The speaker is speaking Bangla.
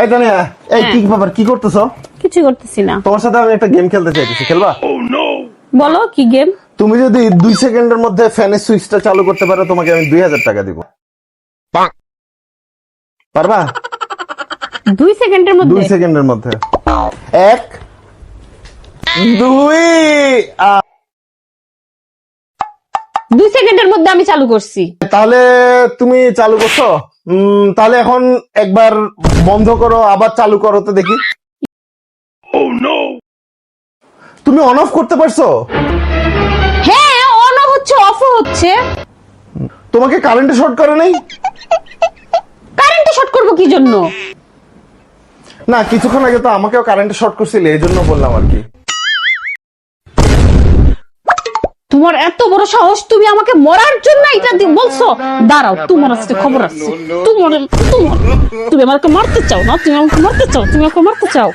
এই তানিয়া এই হ্যাঁ। কি ব্যাপার? কি করতেছো? কিছু করতেছি না। তোমার সাথে আমি একটা গেম খেলতে চাইতেছি খেলবা? বলো কি গেম তুমি যদি দুই সেকেন্ডের মধ্যে ফ্যানের সুইচটা চালু করতে পারো তোমাকে আমি দুই হাজার টাকা দিব। পারবা? দুই সেকেন্ডের দুই সেকেন্ডের মধ্যে। এক দুই দুই সেকেন্ডের মধ্যে আমি চালু করছি। তাহলে তুমি চালু করছ? তাহলে এখন একবার বন্ধ করো আবার চালু করো তো দেখি। তুমি অন অফ করতে পারছ? হ্যাঁ অন হচ্ছে অফ হচ্ছে। তোমাকে কারেন্টে শর্ট করে নাই? কারেন্টে শর্ট করব কি জন্য? না কিছুক্ষণ আগে তো আমাকেও কারেন্টে শর্ট করছিলে এই জন্য বললাম আর কি। তোমার এত বড় সাহস তুমি আমাকে মরার জন্য এটা বলছো? দাঁড়াও, তোমার আসতে খবর আছে। তুমি আমাকে মারতে চাও না? তুমি আমাকে মারতে চাও? তুমি আমাকে মারতে চাও?